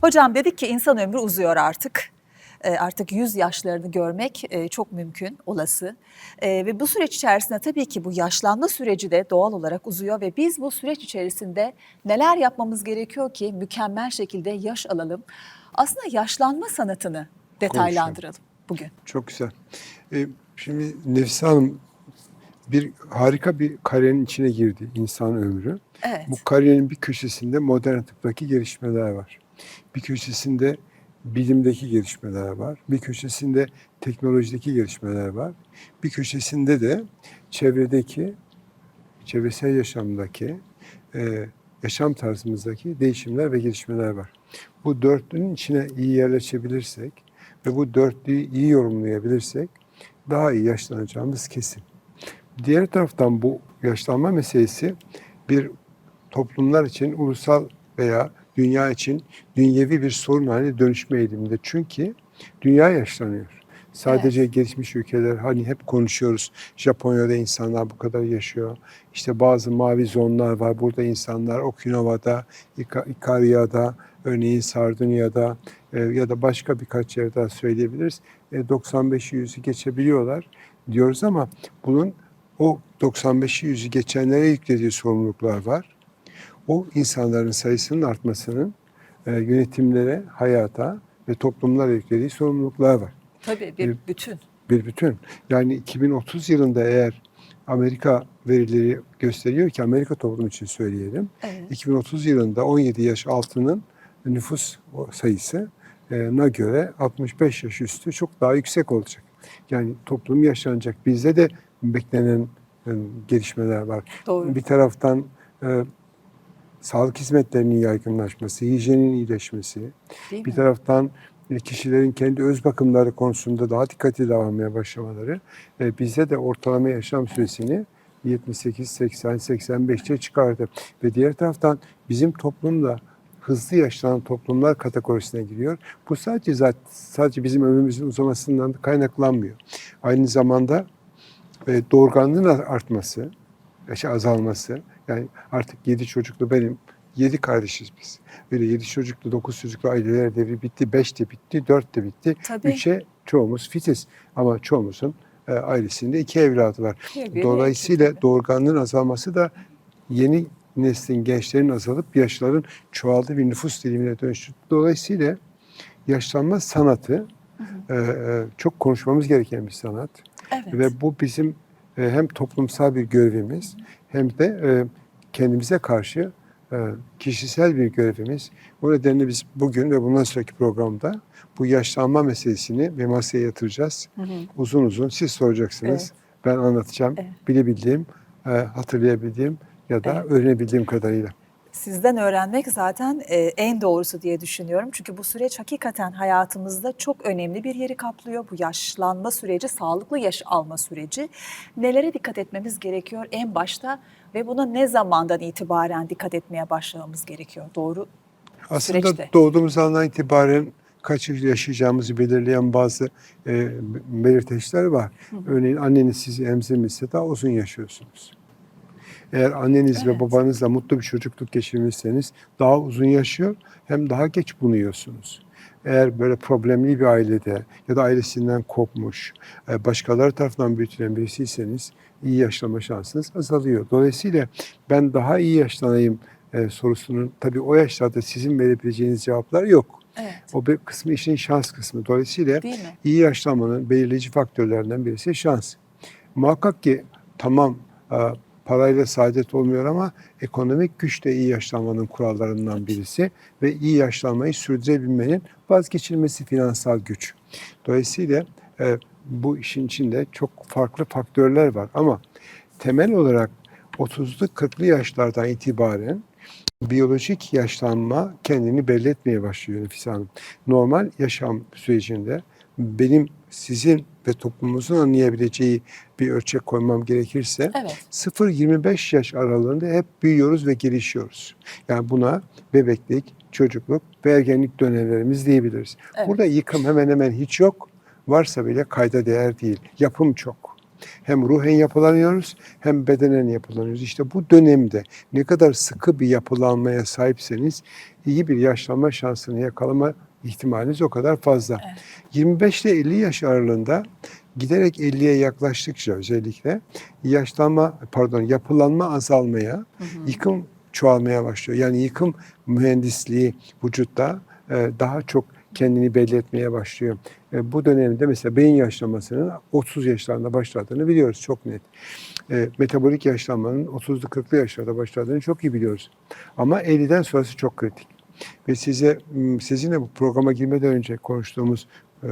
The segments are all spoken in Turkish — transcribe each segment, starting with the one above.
Hocam dedik ki insan ömrü uzuyor artık. E, Artık 100 yaşlarını görmek e, çok mümkün, olası. E, Ve bu süreç içerisinde tabii ki bu yaşlanma süreci de doğal olarak uzuyor ve biz bu süreç içerisinde neler yapmamız gerekiyor ki mükemmel şekilde yaş alalım. Aslında yaşlanma sanatını detaylandıralım bugün. Çok güzel. Şimdi Nefise Hanım bir harika bir karenin içine girdi insan ömrü. Evet. Bu kariyerin bir köşesinde modern tıptaki gelişmeler var. Bir köşesinde bilimdeki gelişmeler var. Bir köşesinde teknolojideki gelişmeler var. Bir köşesinde de çevredeki, çevresel yaşamdaki, e, yaşam tarzımızdaki değişimler ve gelişmeler var. Bu dörtlünün içine iyi yerleşebilirsek ve bu dörtlüyü iyi yorumlayabilirsek daha iyi yaşlanacağımız kesin. Diğer taraftan bu yaşlanma meselesi bir toplumlar için ulusal veya dünya için dünyevi bir sorun haline dönüşme eğiliminde. Çünkü dünya yaşlanıyor. Sadece gelişmiş ülkeler hani hep konuşuyoruz. Japonya'da insanlar bu kadar yaşıyor. İşte bazı mavi zonlar var. Burada insanlar Okinawa'da, İka- İkarya'da, örneğin Sardunya'da e, ya da başka birkaç yerde daha söyleyebiliriz. E, 95'i 100'ü geçebiliyorlar diyoruz ama bunun o 95'i 100'ü geçenlere yüklediği sorumluluklar var. O insanların sayısının artmasının e, yönetimlere, hayata ve toplumlara yüklediği sorumluluklar var. Tabii bir bütün. Bir bütün. Yani 2030 yılında eğer Amerika verileri gösteriyor ki Amerika toplumu için söyleyelim. Evet. 2030 yılında 17 yaş altının nüfus sayısına göre 65 yaş üstü çok daha yüksek olacak. Yani toplum yaşlanacak. Bizde de beklenen e, gelişmeler var. Doğru. Bir taraftan e, sağlık hizmetlerinin yaygınlaşması, hijyenin iyileşmesi, Değil bir mi? taraftan e, kişilerin kendi öz bakımları konusunda daha dikkatli davranmaya başlamaları e, bize de ortalama yaşam süresini 78, 80, 85'e çıkardı. Ve diğer taraftan bizim toplumda hızlı yaşlanan toplumlar kategorisine giriyor. Bu sadece zat- sadece bizim ömrümüzün uzamasından kaynaklanmıyor. Aynı zamanda e, doğurganlığın artması, yaşı azalması. Yani artık yedi çocuklu benim, yedi kardeşiz biz. Böyle yedi çocuklu, dokuz çocuklu aileler devri bitti, beş de bitti, dört de bitti. Tabii. Üçe çoğumuz fitiz ama çoğumuzun e, ailesinde iki evladı var. Bir, Dolayısıyla tabii. doğurganlığın azalması da yeni neslin, gençlerin azalıp yaşların çoğaldığı bir nüfus dilimine dönüştü. Dolayısıyla yaşlanma sanatı e, e, çok konuşmamız gereken bir sanat. Evet. Ve bu bizim hem toplumsal bir görevimiz hem de e, kendimize karşı e, kişisel bir görevimiz. Bu nedenle biz bugün ve bundan sonraki programda bu yaşlanma meselesini bir masaya yatıracağız. Hı hı. Uzun uzun siz soracaksınız. Evet. Ben anlatacağım. Evet. Bilebildiğim, e, hatırlayabildiğim ya da Evet. öğrenebildiğim kadarıyla. Sizden öğrenmek zaten e, en doğrusu diye düşünüyorum. Çünkü bu süreç hakikaten hayatımızda çok önemli bir yeri kaplıyor. Bu yaşlanma süreci, sağlıklı yaş alma süreci. Nelere dikkat etmemiz gerekiyor en başta ve buna ne zamandan itibaren dikkat etmeye başlamamız gerekiyor? Doğru Aslında süreçte. doğduğumuz andan itibaren kaç yıl yaşayacağımızı belirleyen bazı e, belirteçler var. Örneğin anneniz sizi emzirmişse daha uzun yaşıyorsunuz. Eğer anneniz ve Evet. babanızla mutlu bir çocukluk geçirmişseniz daha uzun yaşıyor hem daha geç bunuyorsunuz. Eğer böyle problemli bir ailede ya da ailesinden kopmuş, e, başkaları tarafından büyütülen birisiyseniz iyi yaşlama şansınız azalıyor. Dolayısıyla ben daha iyi yaşlanayım e, sorusunun tabii o yaşlarda sizin verebileceğiniz cevaplar yok. Evet. O bir kısmı işin şans kısmı. Dolayısıyla iyi yaşlanmanın belirleyici faktörlerinden birisi şans. Muhakkak ki tamam e, parayla saadet olmuyor ama ekonomik güç de iyi yaşlanmanın kurallarından birisi ve iyi yaşlanmayı sürdürebilmenin vazgeçilmesi finansal güç. Dolayısıyla e, bu işin içinde çok farklı faktörler var ama temel olarak 30'lu 40'lı yaşlardan itibaren biyolojik yaşlanma kendini belli etmeye başlıyor Nefise Hanım. Normal yaşam sürecinde benim sizin ve toplumumuzun anlayabileceği bir ölçek koymam gerekirse Evet. 0-25 yaş aralığında hep büyüyoruz ve gelişiyoruz. Yani buna bebeklik, çocukluk ve ergenlik dönemlerimiz diyebiliriz. Evet. Burada yıkım hemen hemen hiç yok. Varsa bile kayda değer değil. Yapım çok. Hem ruhen yapılanıyoruz hem bedenen yapılanıyoruz. İşte bu dönemde ne kadar sıkı bir yapılanmaya sahipseniz iyi bir yaşlanma şansını yakalama ihtimaliniz o kadar fazla. 25 ile 50 yaş aralığında giderek 50'ye yaklaştıkça özellikle yaşlanma pardon yapılanma azalmaya, yıkım çoğalmaya başlıyor. Yani yıkım mühendisliği vücutta e, daha çok kendini belli etmeye başlıyor. E, bu dönemde mesela beyin yaşlanmasının 30 yaşlarında başladığını biliyoruz çok net. E, metabolik yaşlanmanın 30'lu 40'lı yaşlarda başladığını çok iyi biliyoruz. Ama 50'den sonrası çok kritik. Ve size sizinle bu programa girmeden önce konuştuğumuz e,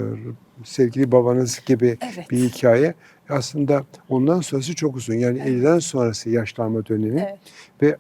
sevgili babanız gibi Evet. bir hikaye aslında ondan sonrası çok uzun. Yani 50'den sonrası yaşlanma dönemi Evet. ve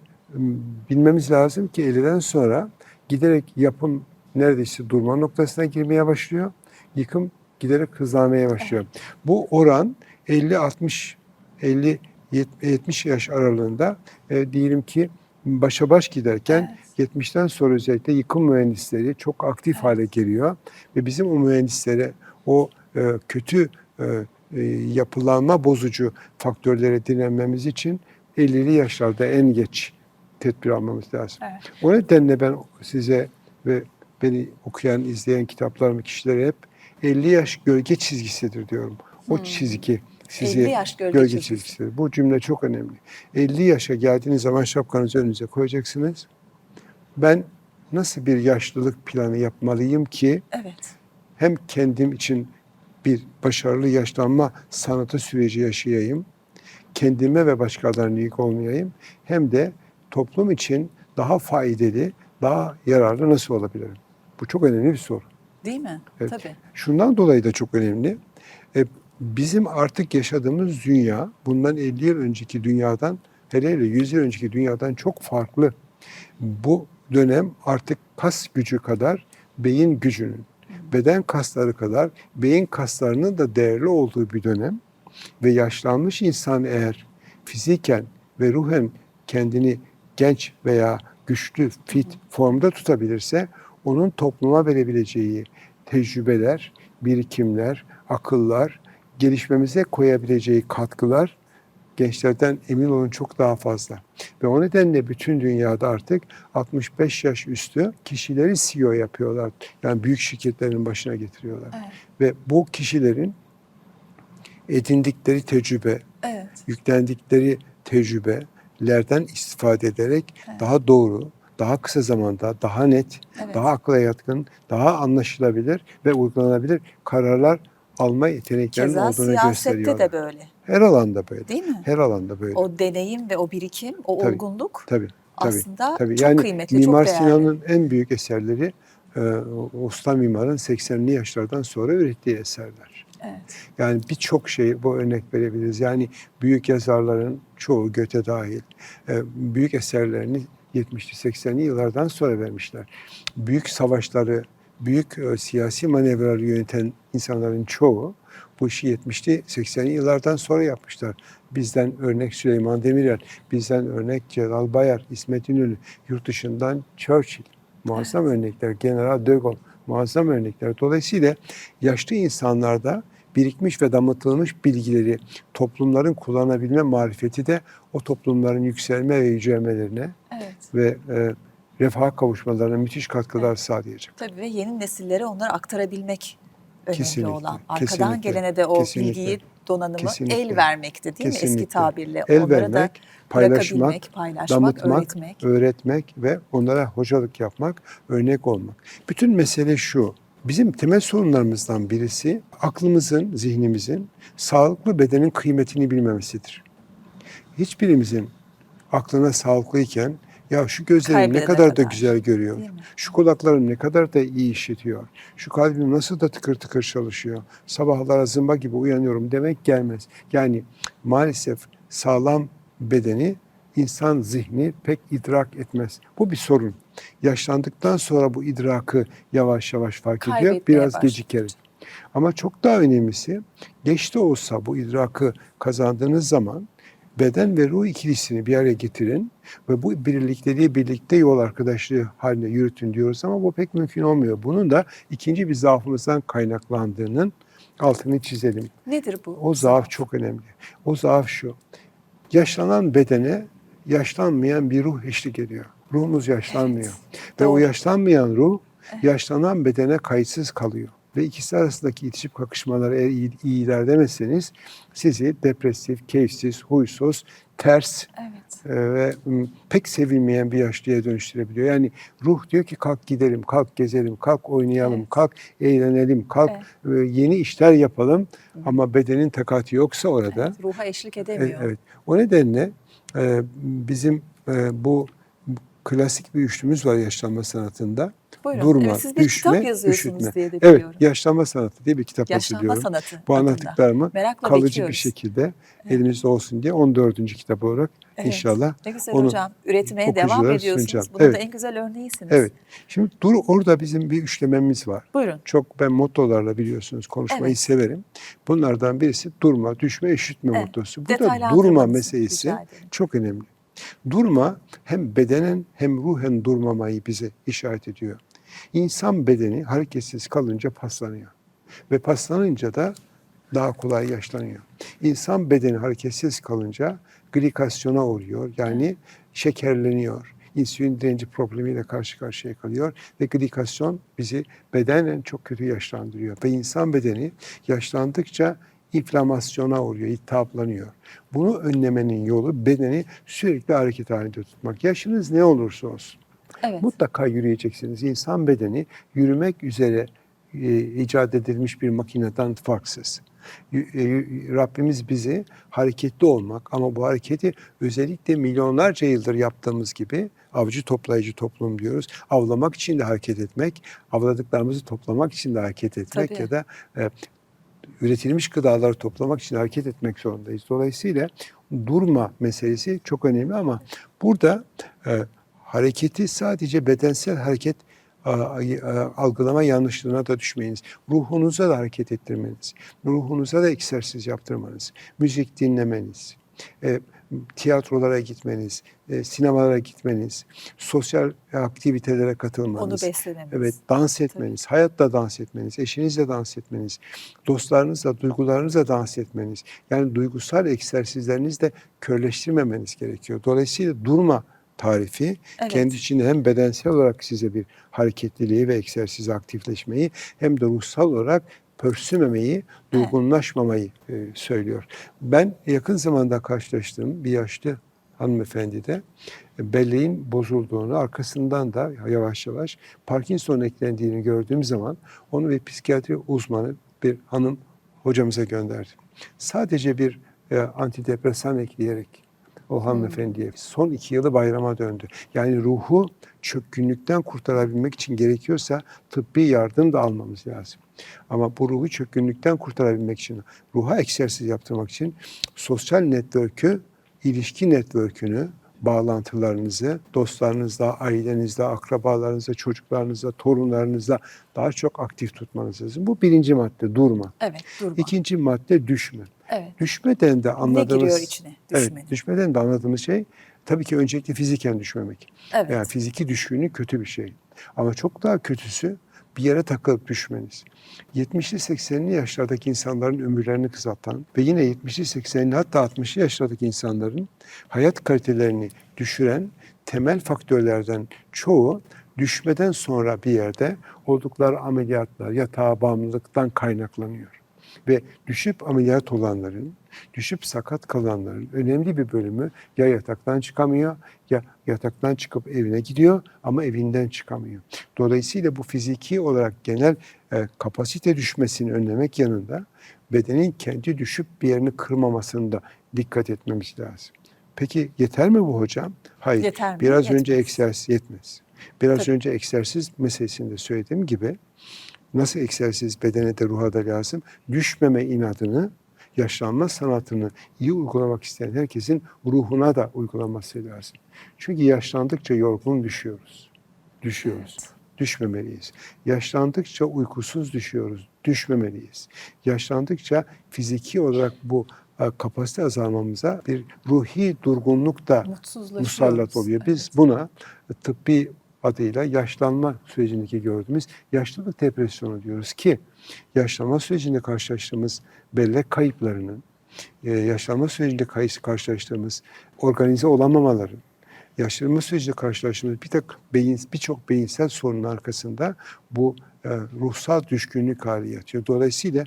bilmemiz lazım ki 50'den sonra giderek yapım neredeyse durma noktasına girmeye başlıyor. Yıkım giderek hızlanmaya başlıyor. Bu oran 50 60 50 70 yaş aralığında e, diyelim ki başa baş giderken 70'ten sonra özellikle yıkım mühendisleri çok aktif hale geliyor ve bizim o mühendislere o e, kötü e, e, yapılanma bozucu faktörlere direnmemiz için 50'li yaşlarda en geç tedbir almamız lazım. Evet. O nedenle ben size ve beni okuyan, izleyen kitaplarımı kişilere hep 50 yaş gölge çizgisidir diyorum. O çizgi sizi 50 yaş gölge çizgisi. çizgisidir. Bu cümle çok önemli. 50 yaşa geldiğiniz zaman şapkanızı önünüze koyacaksınız. Ben nasıl bir yaşlılık planı yapmalıyım ki Evet. hem kendim için bir başarılı yaşlanma sanatı süreci yaşayayım, kendime ve başkalarına yük olmayayım, hem de toplum için daha faydalı, daha yararlı nasıl olabilirim? Bu çok önemli bir soru. Değil mi? Evet. Tabii. Şundan dolayı da çok önemli. E, bizim artık yaşadığımız dünya bundan 50 yıl önceki dünyadan hele hele 100 yıl önceki dünyadan çok farklı. Bu dönem artık kas gücü kadar beyin gücünün, beden kasları kadar beyin kaslarının da değerli olduğu bir dönem ve yaşlanmış insan eğer fiziken ve ruhen kendini genç veya güçlü, fit formda tutabilirse onun topluma verebileceği tecrübeler, birikimler, akıllar, gelişmemize koyabileceği katkılar gençlerden emin olun çok daha fazla. Ve o nedenle bütün dünyada artık 65 yaş üstü kişileri CEO yapıyorlar. Yani büyük şirketlerin başına getiriyorlar. Evet. Ve bu kişilerin edindikleri tecrübe, Evet. yüklendikleri tecrübelerden istifade ederek daha doğru, daha kısa zamanda, daha net, Evet. daha akla yatkın, daha anlaşılabilir ve uygulanabilir kararlar alma yeteneklerinin Keza olduğunu siyasette gösteriyorlar. de böyle. Her alanda böyle. Değil mi? Her alanda böyle. O deneyim ve o birikim, o Tabii. olgunluk tabii. Tabii. aslında tabii. çok yani kıymetli, Mimar çok değerli. Sinan'ın en büyük eserleri e, usta mimarın 80'li yaşlardan sonra ürettiği eserler. Evet. Yani birçok şey bu örnek verebiliriz. Yani büyük yazarların çoğu Göte dahil e, büyük eserlerini 70'li 80'li yıllardan sonra vermişler. Büyük savaşları, büyük e, siyasi manevraları yöneten insanların çoğu bu işi 70'li 80'li yıllardan sonra yapmışlar. Bizden örnek Süleyman Demirel, bizden örnek Celal Bayar, İsmet İnönü, yurt dışından Churchill. Muazzam örnekler, General de Gaulle, muazzam örnekler. Dolayısıyla yaşlı insanlarda birikmiş ve damıtılmış bilgileri toplumların kullanabilme marifeti de o toplumların yükselme ve yücelmelerine Evet. ve e, refaha kavuşmalarına müthiş katkılar Evet. sağlayacak. Tabii ve yeni nesillere onları aktarabilmek önemli Kesinlikle, olan. Arkadan kesinlikle, gelene de o kesinlikle, bilgiyi, donanımı kesinlikle, el vermekti değil mi eski kesinlikle. tabirle? El Onlara da vermek, paylaşmak, bırakabilmek, paylaşmak, damıtmak, öğretmek. öğretmek ve onlara hocalık yapmak, örnek olmak. Bütün mesele şu. Bizim temel sorunlarımızdan birisi aklımızın, zihnimizin sağlıklı bedenin kıymetini bilmemesidir. Hiçbirimizin aklına sağlıklıyken ya şu gözlerim ne Kaybedene kadar da kadar. güzel görüyor. Şu kulaklarım ne kadar da iyi işitiyor. Şu kalbim nasıl da tıkır tıkır çalışıyor. Sabahlara zımba gibi uyanıyorum demek gelmez. Yani maalesef sağlam bedeni insan zihni pek idrak etmez. Bu bir sorun. Yaşlandıktan sonra bu idrakı yavaş yavaş fark ediyor. Kaybetmeye Biraz başlıyor. gecikerek. Ama çok daha önemlisi geç de olsa bu idrakı kazandığınız zaman beden ve ruh ikilisini bir araya getirin ve bu birlikteliği birlikte yol arkadaşlığı haline yürütün diyoruz ama bu pek mümkün olmuyor. Bunun da ikinci bir zaafımızdan kaynaklandığının Altını çizelim. Nedir bu? O zaaf çok önemli. O zaaf şu. Yaşlanan bedene yaşlanmayan bir ruh eşlik ediyor. Ruhumuz yaşlanmıyor. Ve o doğru. yaşlanmayan ruh yaşlanan bedene kayıtsız kalıyor. Ve ikisi arasındaki itişip kakışmaları eğer iyi, iyi ilerlemezseniz sizi depresif, keyifsiz, huysuz, ters Evet. e, ve m, pek sevilmeyen bir yaşlıya dönüştürebiliyor. Yani ruh diyor ki kalk gidelim, kalk gezelim, kalk oynayalım, Evet. kalk eğlenelim, kalk e, yeni işler yapalım. Ama bedenin takati yoksa orada Evet, ruha eşlik e, edemiyor. Evet. O nedenle e, bizim e, bu klasik bir üçlümüz var yaşlanma sanatında. Buyurun. Durma, evet, siz bir düşme, kitap yazıyorsunuz üşütme. diye de Evet, biliyorum. yaşlanma sanatı diye bir kitap Yaşlanma hazırlıyorum. sanatı. Bu anlattıklarımı Merakla kalıcı bekliyoruz. bir şekilde elimizde olsun diye 14. kitap olarak Evet. inşallah Ne güzel onu hocam. Üretmeye devam ediyorsunuz. sunacağım. Bunun da Evet. en güzel örneğisiniz. Evet. Şimdi dur orada bizim bir üçlememiz var. Buyurun. Çok ben mottolarla biliyorsunuz konuşmayı Evet. severim. Bunlardan birisi durma, düşme, üşütme Evet. mottosu. Bu da durma meselesi çok önemli. Durma hem bedenen hem ruhen durmamayı bize işaret ediyor. İnsan bedeni hareketsiz kalınca paslanıyor. Ve paslanınca da daha kolay yaşlanıyor. İnsan bedeni hareketsiz kalınca glikasyona uğruyor. Yani şekerleniyor. İnsülin direnci problemiyle karşı karşıya kalıyor ve glikasyon bizi bedenen çok kötü yaşlandırıyor. Ve insan bedeni yaşlandıkça inflamasyona uğruyor, iltihaplanıyor. Bunu önlemenin yolu bedeni sürekli hareket halinde tutmak. Yaşınız ne olursa olsun. Evet. Mutlaka yürüyeceksiniz. İnsan bedeni yürümek üzere e, icat edilmiş bir makineden farksız. E, Rabbimiz bizi hareketli olmak ama bu hareketi özellikle milyonlarca yıldır yaptığımız gibi avcı toplayıcı toplum diyoruz. Avlamak için de hareket etmek, avladıklarımızı toplamak için de hareket etmek Tabii. ya da e, üretilmiş gıdaları toplamak için hareket etmek zorundayız. Dolayısıyla durma meselesi çok önemli ama burada e, hareketi sadece bedensel hareket algılama yanlışlığına da düşmeyiniz. Ruhunuza da hareket ettirmeniz, ruhunuza da egzersiz yaptırmanız, müzik dinlemeniz, e, tiyatrolara gitmeniz, e, sinemalara gitmeniz, sosyal aktivitelere Onu katılmanız. beslememiz. Evet, dans etmeniz, hayatta dans etmeniz, eşinizle dans etmeniz, dostlarınızla, duygularınızla dans etmeniz. Yani duygusal egzersizlerinizi de körleştirmemeniz gerekiyor. Dolayısıyla durma tarifi Evet. kendi içinde hem bedensel olarak size bir hareketliliği ve egzersiz aktifleşmeyi hem de ruhsal olarak pörsümemeyi, durgunlaşmamayı e, söylüyor. Ben yakın zamanda karşılaştığım bir yaşlı hanımefendi de belleğin bozulduğunu, arkasından da yavaş yavaş Parkinson eklendiğini gördüğüm zaman onu bir psikiyatri uzmanı bir hanım hocamıza gönderdim. Sadece bir e, antidepresan ekleyerek o hanımefendiye son iki yılı bayrama döndü. Yani ruhu çökkünlükten kurtarabilmek için gerekiyorsa tıbbi yardım da almamız lazım. Ama bu ruhu çökkünlükten kurtarabilmek için, ruha egzersiz yaptırmak için sosyal network'ü, ilişki network'ünü, bağlantılarınızı dostlarınızla, ailenizle, akrabalarınızla, çocuklarınızla, torunlarınızla daha çok aktif tutmanız lazım. Bu birinci madde durma. Evet. Durma. İkinci madde düşme. Evet. Düşmeden de anladığımız... giriyor içine düşmenin? Evet, düşmeden de anladığımız şey tabii ki öncelikle fiziken düşmemek. Evet. Yani fiziki düşkünlük kötü bir şey. Ama çok daha kötüsü bir yere takılıp düşmeniz. 70'li 80'li yaşlardaki insanların ömürlerini kısaltan ve yine 70'li 80'li hatta 60'lı yaşlardaki insanların hayat kalitelerini düşüren temel faktörlerden çoğu düşmeden sonra bir yerde oldukları ameliyatlar, yatağa bağımlılıktan kaynaklanıyor. Ve düşüp ameliyat olanların, düşüp sakat kalanların önemli bir bölümü ya yataktan çıkamıyor ya yataktan çıkıp evine gidiyor ama evinden çıkamıyor. Dolayısıyla bu fiziki olarak genel e, kapasite düşmesini önlemek yanında bedenin kendi düşüp bir yerini kırmamasını da dikkat etmemiz lazım. Peki yeter mi bu hocam? Hayır. Yeter mi? Biraz önce Yetmez. egzersiz yetmez. Biraz Tabii. önce egzersiz meselesinde söylediğim gibi nasıl egzersiz bedene de ruha da lazım. Düşmeme inadını, yaşlanma sanatını iyi uygulamak isteyen herkesin ruhuna da uygulaması lazım. Çünkü yaşlandıkça yorgun düşüyoruz. Düşüyoruz. Düşmemeliyiz. Yaşlandıkça uykusuz düşüyoruz. Düşmemeliyiz. Yaşlandıkça fiziki olarak bu e, kapasite azalmamıza bir ruhi durgunluk da musallat oluyor. Biz Evet. buna tıbbi adıyla yaşlanma sürecindeki gördüğümüz yaşlılık depresyonu diyoruz ki yaşlanma sürecinde karşılaştığımız bellek kayıplarının, e, yaşlanma sürecinde karşılaştığımız organize olamamaların, yaşlanma sürecinde karşılaştığımız bir tek beyin birçok beyinsel sorunun arkasında bu e, ruhsal düşkünlük hali yatıyor. Dolayısıyla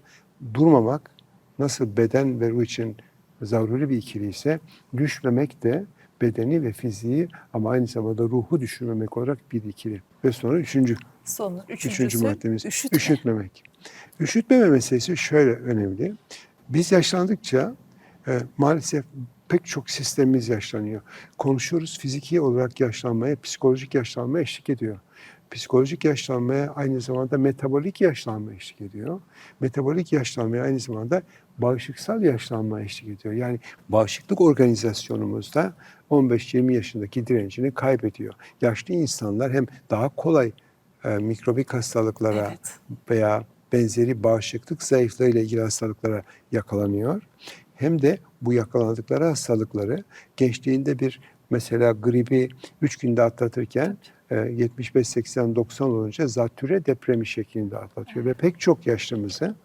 durmamak nasıl beden ve ruh için zaruri bir ikili ise düşmemek de bedeni ve fiziği ama aynı zamanda ruhu düşürmemek olarak bir ikili. Ve sonra üçüncü Sonun üçüncüsü Üçüncü maddemiz üşütme. üşütmemek. Üşütmeme meselesi şöyle önemli. Biz yaşlandıkça e, maalesef pek çok sistemimiz yaşlanıyor. Konuşuyoruz fiziki olarak yaşlanmaya, psikolojik yaşlanmaya eşlik ediyor. Psikolojik yaşlanmaya aynı zamanda metabolik yaşlanma eşlik ediyor. Metabolik yaşlanmaya aynı zamanda bağışıksal yaşlanma eşlik ediyor. Yani bağışıklık organizasyonumuzda 15-20 yaşındaki direncini kaybediyor. Yaşlı insanlar hem daha kolay e, mikrobik hastalıklara Evet. veya benzeri bağışıklık zayıflığıyla ilgili hastalıklara yakalanıyor. Hem de bu yakalandıkları hastalıkları gençliğinde bir mesela gribi 3 günde atlatırken e, 75 80 90 olunca zatüre depremi şeklinde atlatıyor ve pek çok yaşlımızı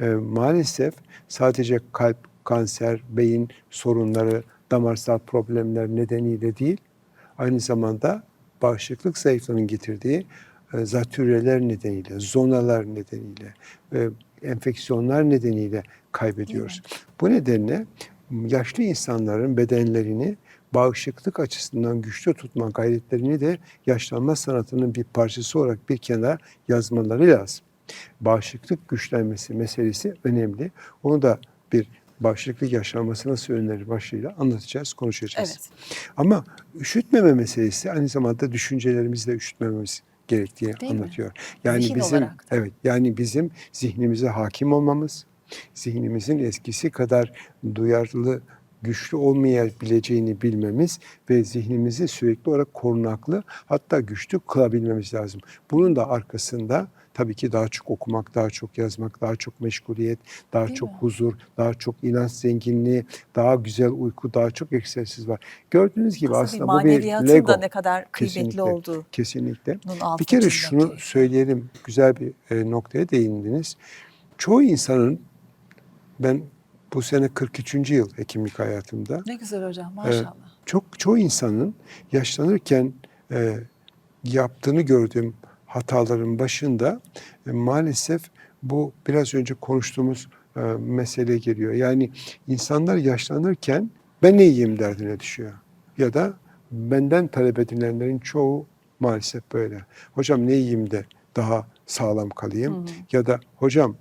e, maalesef sadece kalp, kanser, beyin sorunları, damarsal problemler nedeniyle değil, aynı zamanda bağışıklık zayıflığının getirdiği e, zatürreler nedeniyle, zonalar nedeniyle, e, enfeksiyonlar nedeniyle kaybediyoruz. Bu nedenle yaşlı insanların bedenlerini bağışıklık açısından güçlü tutma gayretlerini de yaşlanma sanatının bir parçası olarak bir kenara yazmaları lazım. Bağışıklık güçlenmesi meselesi önemli. Onu da bir bağışıklık yaşanması nasıl önlenir başlığıyla anlatacağız, konuşacağız. Evet. Ama üşütmeme meselesi aynı zamanda düşüncelerimizi de üşütmememiz gerektiği Değil mi? anlatıyor. Yani Zihin bizim evet yani bizim zihnimize hakim olmamız, zihnimizin eskisi kadar duyarlı güçlü olmayabileceğini bilmemiz ve zihnimizi sürekli olarak korunaklı hatta güçlü kılabilmemiz lazım. Bunun da arkasında tabii ki daha çok okumak, daha çok yazmak, daha çok meşguliyet, daha Değil çok mi? huzur, daha çok inanç zenginliği, daha güzel uyku, daha çok egzersiz var. Gördüğünüz gibi Aslında aslında, bu bir Lego. da ne kadar kıymetli Kesinlikle. olduğu. Kesinlikle. Bir kere şunu söyleyelim, güzel bir e, noktaya değindiniz. Çoğu insanın, ben bu sene 43. yıl hekimlik hayatımda, Ne güzel hocam maşallah. çok çoğu insanın yaşlanırken e, yaptığını gördüğüm hataların başında e, maalesef bu biraz önce konuştuğumuz e, mesele geliyor. Yani insanlar yaşlanırken ben ne yiyeyim derdine düşüyor. Ya da benden talep edilenlerin çoğu maalesef böyle. Hocam ne yiyeyim de daha sağlam kalayım. Ya da hocam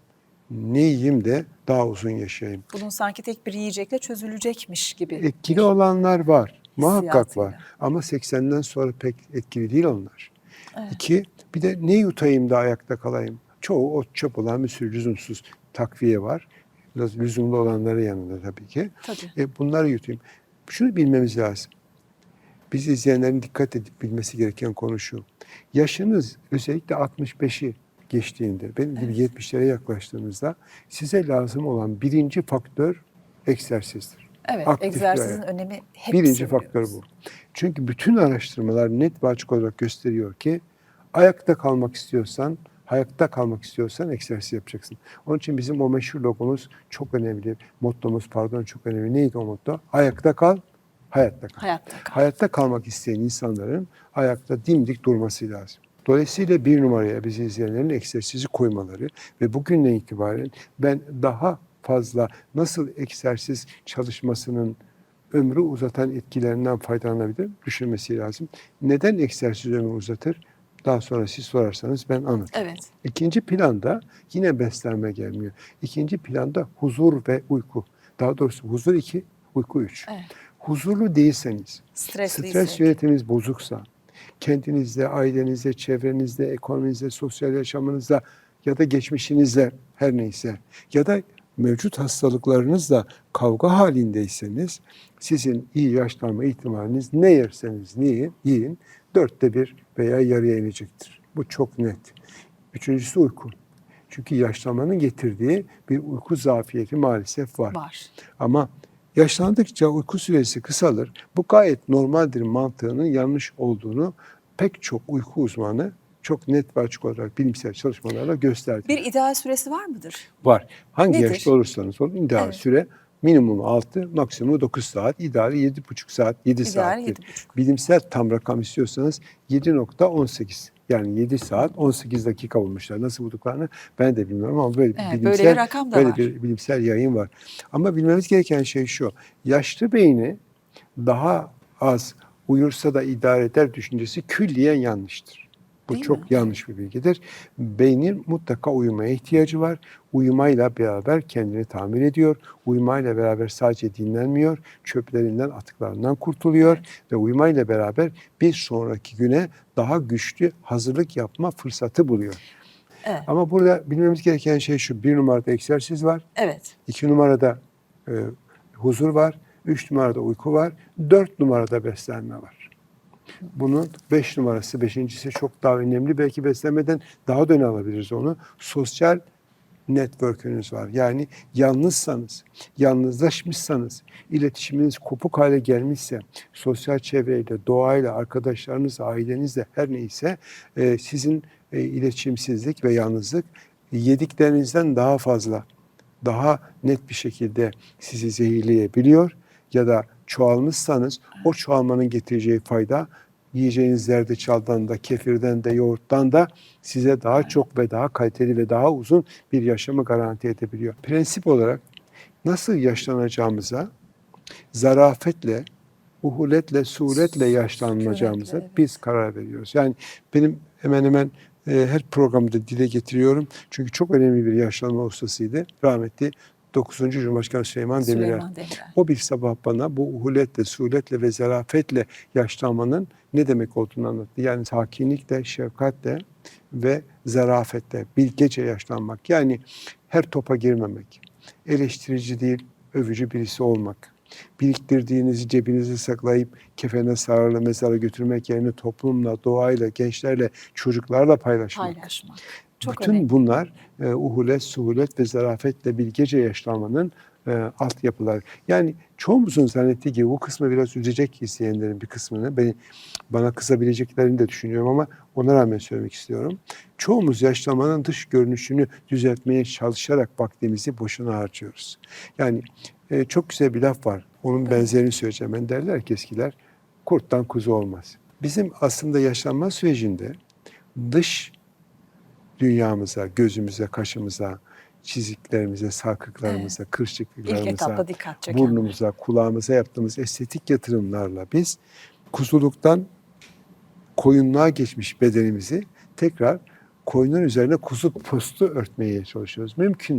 ne yiyeyim de daha uzun yaşayayım. Bunun sanki tek bir yiyecekle çözülecekmiş gibi. Etkili olanlar var. Muhakkak var. Ama 80'den sonra pek etkili değil onlar. Evet. İki, bir de ne yutayım da ayakta kalayım. Çoğu ot çöp olan bir sürü lüzumsuz takviye var. Biraz lüzumlu olanları yanında tabii ki. Tabii. E, bunları yutayım. Şunu bilmemiz lazım. Biz izleyenlerin dikkat edip bilmesi gereken konu şu. Yaşınız özellikle 65'i geçtiğinde, benim gibi 70'lere yaklaştığınızda size lazım olan birinci faktör egzersizdir. Evet, aktif egzersizin hayat. önemi hep Birinci faktör bu. Çünkü bütün araştırmalar net ve açık olarak gösteriyor ki ayakta kalmak istiyorsan, hayatta kalmak istiyorsan egzersiz yapacaksın. Onun için bizim o meşhur logomuz çok önemli. Mottomuz pardon çok önemli. Neydi o motto? Ayakta kal, hayatta kal. Hayatta kal. Hayatta kalmak isteyen insanların ayakta dimdik durması lazım. Dolayısıyla bir numaraya bizi izleyenlerin egzersizi koymaları ve bugünden itibaren ben daha fazla nasıl egzersiz çalışmasının ömrü uzatan etkilerinden faydalanabilir düşünmesi lazım. Neden egzersiz ömrü uzatır? Daha sonra siz sorarsanız ben anlatırım. Evet. İkinci planda yine beslenme gelmiyor. İkinci planda huzur ve uyku. Daha doğrusu huzur iki, uyku üç. Evet. Huzurlu değilseniz, Stresliysek. stres yönetiminiz bozuksa, kendinizde, ailenizde, çevrenizde, ekonominizde, sosyal yaşamınızda ya da geçmişinizde her neyse ya da mevcut hastalıklarınızla kavga halindeyseniz sizin iyi yaşlanma ihtimaliniz ne yerseniz yiyin, yiyin dörtte bir veya yarıya inecektir. Bu çok net. Üçüncüsü uyku. Çünkü yaşlanmanın getirdiği bir uyku zafiyeti maalesef var. Var. Ama yaşlandıkça uyku süresi kısalır. Bu gayet normaldir mantığının yanlış olduğunu pek çok uyku uzmanı çok net ve açık olarak bilimsel çalışmalarla gösterdi. Bir ideal süresi var mıdır? Var. Hangi Nedir? yaşta olursanız olun ideal Evet. süre minimum 6, maksimum 9 saat, ideali 7,5 saat, 7 İdeal saattir. 7,5. Bilimsel tam rakam istiyorsanız 7.18. Yani 7 saat 18 dakika bulmuşlar. Nasıl bulduklarını ben de bilmiyorum ama böyle bir Evet, böyle bilimsel bir rakam da böyle var. bir bilimsel yayın var. Ama bilmemiz gereken şey şu. Yaşlı beyni daha az uyursa da idare eder düşüncesi külliyen yanlıştır. Bu Değil çok mi? yanlış bir bilgidir. Beynin mutlaka uyumaya ihtiyacı var. Uyumayla beraber kendini tamir ediyor. Uyumayla beraber sadece dinlenmiyor. Çöplerinden, atıklarından kurtuluyor. Ve uyumayla beraber bir sonraki güne daha güçlü hazırlık yapma fırsatı buluyor. Evet. Ama burada bilmemiz gereken şey şu. Bir numarada egzersiz var. Evet. iki numarada e, huzur var. Üç numarada uyku var. Dört numarada beslenme var. Bunun beş numarası, beşincisi çok daha önemli. Belki beslenmeden daha da öne alabiliriz onu. Sosyal network'ünüz var. Yani yalnızsanız, yalnızlaşmışsanız, iletişiminiz kopuk hale gelmişse, sosyal çevreyle, doğayla, arkadaşlarınızla, ailenizle her neyse e, sizin e, iletişimsizlik ve yalnızlık yediklerinizden daha fazla, daha net bir şekilde sizi zehirleyebiliyor ya da çoğalmışsanız o çoğalmanın getireceği fayda yiyeceğiniz zerdeçaldan da, kefirden de, yoğurttan da size daha çok ve daha kaliteli ve daha uzun bir yaşamı garanti edebiliyor. Prensip olarak nasıl yaşlanacağımıza zarafetle, uhuletle, suretle yaşlanacağımıza biz karar veriyoruz. Yani benim hemen hemen e, her programda dile getiriyorum. Çünkü çok önemli bir yaşlanma ustasıydı. Rahmetli 9. Cumhurbaşkanı Süleyman Demirel. Süleyman Demirel. O bir sabah bana bu uhuletle, suretle ve zarafetle yaşlanmanın ne demek olduğunu anlattı. Yani sakinlikle, şefkatle ve zarafetle bilgece yaşlanmak. Yani her topa girmemek. Eleştirici değil, övücü birisi olmak. Biriktirdiğinizi cebinize saklayıp kefene sarılı mezara götürmek yerine toplumla, doğayla, gençlerle, çocuklarla paylaşmak. Paylaşmak. Çok Bütün önemli. bunlar e, uhulet, suhulet ve zarafetle bilgece yaşlanmanın e, altyapıları. Yani çoğumuzun zannettiği gibi bu kısmı biraz üzecek izleyenlerin bir kısmını beni bana kızabileceklerini de düşünüyorum ama ona rağmen söylemek istiyorum. Çoğumuz yaşlanmanın dış görünüşünü düzeltmeye çalışarak vaktimizi boşuna harcıyoruz. Yani e, çok güzel bir laf var. Onun benzerini söyleyeceğim. Ben derler ki eskiler kurttan kuzu olmaz. Bizim aslında yaşlanma sürecinde dış dünyamıza, gözümüze, kaşımıza, çiziklerimize, sarkıklarımıza, İlk kırışıklıklarımıza, burnumuza, kulağımıza yaptığımız estetik yatırımlarla biz kuzuluktan koyunluğa geçmiş bedenimizi tekrar koyunun üzerine kuzu postu örtmeye çalışıyoruz. Mümkün değil.